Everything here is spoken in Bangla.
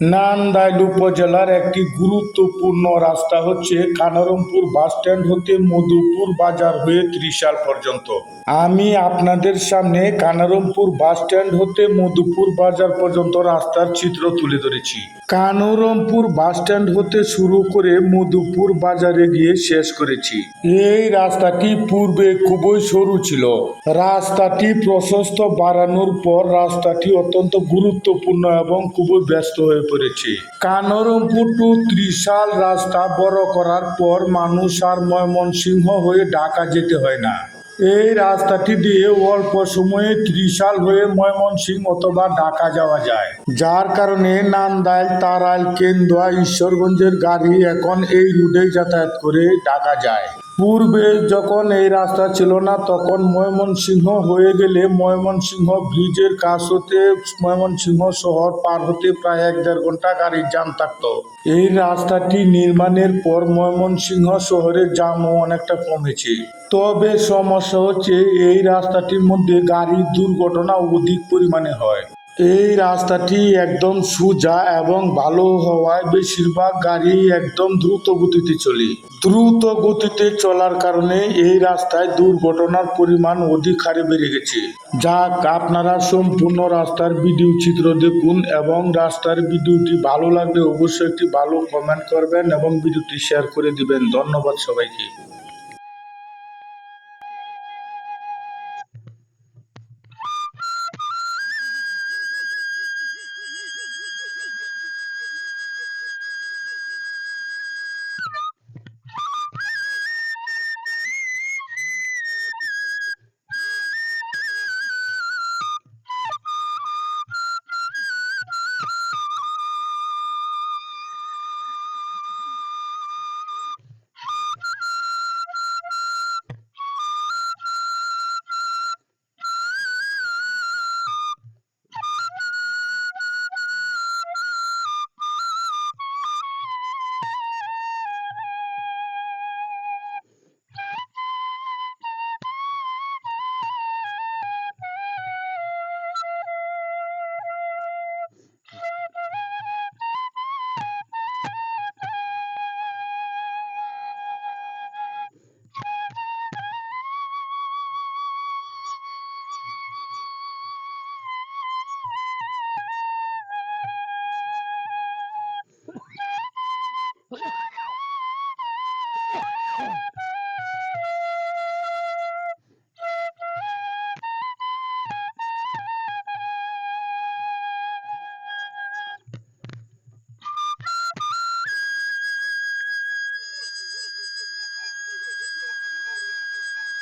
নান্দাইল উপজেলার একটি গুরুত্বপূর্ণ রাস্তা হচ্ছে কানারমপুর বাসস্ট্যান্ড হতে মধুপুর বাজার হয়ে ত্রিশাল পর্যন্ত। আমি আপনাদের সামনে কানারমপুর বাসস্ট্যান্ড হতে মধুপুর বাজার পর্যন্ত রাস্তার চিত্র তুলে ধরেছি। কানারমপুর বাসস্ট্যান্ড হতে শুরু করে মধুপুর বাজারে গিয়ে শেষ করেছি। এই রাস্তাটি পূর্বে খুবই সরু ছিল। রাস্তাটি প্রশস্ত বাড়ানোর পর রাস্তাটি অত্যন্ত গুরুত্বপূর্ণ এবং খুবই ব্যস্ত হয়ে পড়েছে কানরমপুর টু ত্রিশাল রাস্তা বড় করার পর মানুষ আর ময়মনসিংহ হয়ে ঢাকা যেতে হয় না। এই রাস্তাটি দিয়ে অল্প সময়ে ত্রিশাল হয়ে ময়মনসিংহ অথবা ঢাকা যাওয়া যায়। যার কারণে নান্দাইল, তারাইল, কেন্দুয়া, ঈশ্বরগঞ্জের গাড়ি এখন এই রুটেই যাতায়াত করে ঢাকা যায়। পূর্বে যখন এই রাস্তা ছিল না, তখন ময়মনসিংহ হয়ে গেলে ময়মনসিংহ ব্রিজের কাছ হতে ময়মনসিংহ শহর পার হতে প্রায় এক দেড় ঘণ্টা গাড়ির জাম থাকতো। এই রাস্তাটি নির্মাণের পর ময়মনসিংহ শহরের জামও অনেকটা কমেছে। তবে সমস্যা হচ্ছে, এই রাস্তাটির মধ্যে গাড়ির দুর্ঘটনা অধিক পরিমাণে হয়। এই রাস্তাটি একদম সোজা এবং ভালো হওয়ায় বেশিরভাগ গাড়ি একদম দ্রুত গতিতে চলে। দ্রুত গতিতে চলার কারণে এই রাস্তায় দুর্ঘটনার পরিমাণ অধিক হারে বেড়ে গেছে। যাক, আপনারা সম্পূর্ণ রাস্তার ভিডিও চিত্র দেখুন এবং রাস্তার ভিডিওটি ভালো লাগলে অবশ্যই একটি ভালো কমেন্ট করবেন এবং ভিডিওটি শেয়ার করে দিবেন। ধন্যবাদ সবাইকে। no! Transformers!